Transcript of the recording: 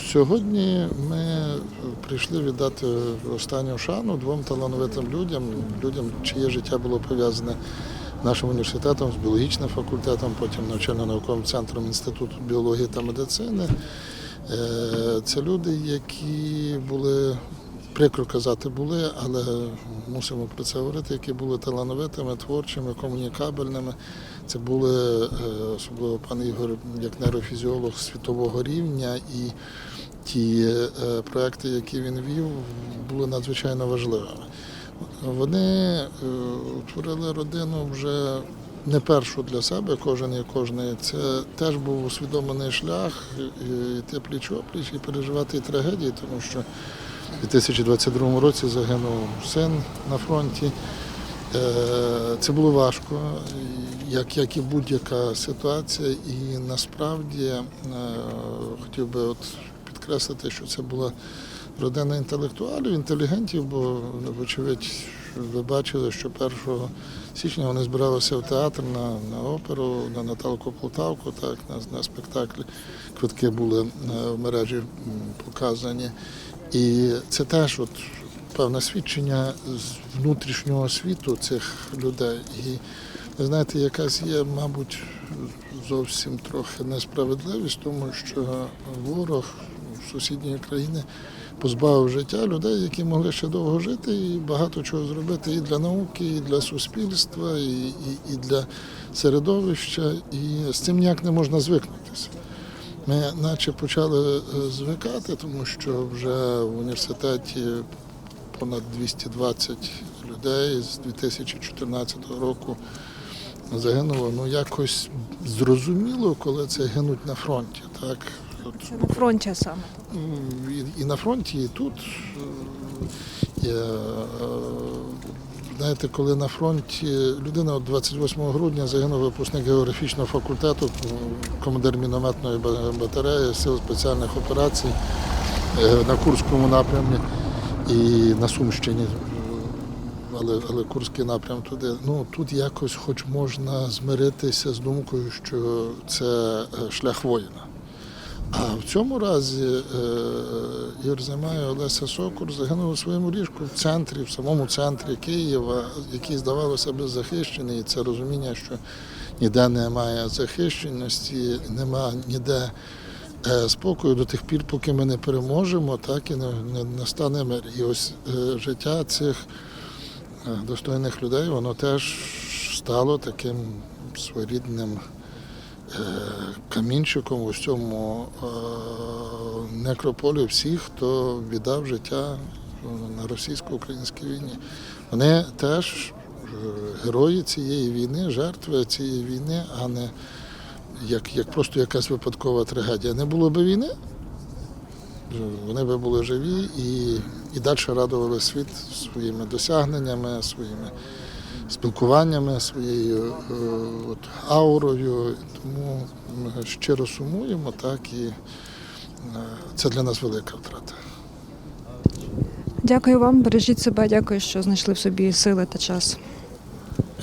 Сьогодні ми прийшли віддати останню шану двом талановитим людям, людям, чиє життя було пов'язане нашим університетом, з біологічним факультетом, потім навчально-науковим центром Інституту біології та медицини. Е, Це люди, які були, прикро казати, були, але мусимо про це говорити, які були талановитими, творчими, комунікабельними. Це були е, особливо пан Ігор, як нейрофізіолог світового рівня, і ті е, проекти, які він вів, були надзвичайно важливими. Вони е, утворили родину вже не першу для себе, кожен і кожний. Це теж був усвідомлений шлях йти пліч опліч і переживати трагедії, тому що у 2022 році загинув син на фронті. Е, Це було важко, як, як і будь-яка ситуація. І насправді е, хотів би от підкреслити, що це була родина інтелектуалів, інтелігентів, бо, вочевидь, ви бачили, що 1 січня вони збиралися в театр на, на оперу, на Наталку Полтавку, так, на, на спектаклі. Квитки були е, в мережі показані. І це теж от певне свідчення з внутрішнього світу цих людей. І ви знаєте, якась є, мабуть, зовсім трохи несправедливість, тому що ворог сусідньої країни позбавив життя людей, які могли ще довго жити і багато чого зробити і для науки, і для суспільства, і, і, і для середовища. І з цим ніяк не можна звикнутися. Ми наче почали е, звикати, тому що вже в університеті понад 220 людей з 2014 року загинуло. Ну якось зрозуміло, коли це гинуть на фронті. Так? От, Це на фронті саме. і, і на фронті, і тут. Е, е, Знаєте, коли на фронті людина 28 грудня загинув випускник географічного факультету, командир мінометної ба- батареї сил спеціальних операцій е, на Курському напрямі і на Сумщині. Але, але Курський напрям туди. Ну тут якось хоч можна змиритися з думкою, що це шлях воїна. А в цьому разі е, Ігор Займає Олеся Сокур загинули у своєму ліжку в центрі, в самому центрі Києва, який здавалося беззахищений. І це розуміння, що ніде немає захищеності, немає ніде е, спокою до тих пір, поки ми не переможемо, так і не, не настане мир. І ось е, життя цих е, достойних людей, воно теж стало таким своєрідним камінчиком у цьому е, некрополі всіх, хто віддав життя на російсько-українській війні. Вони теж е, герої цієї війни, жертви цієї війни, а не як, як просто якась випадкова трагедія. Не було би війни, вони би були живі і, і далі радували світ своїми досягненнями, своїми спілкуваннями, своєю е, от, аурою. Тому ми щиро сумуємо, так і е, це для нас велика втрата. Дякую вам, бережіть себе, дякую, що знайшли в собі сили та час.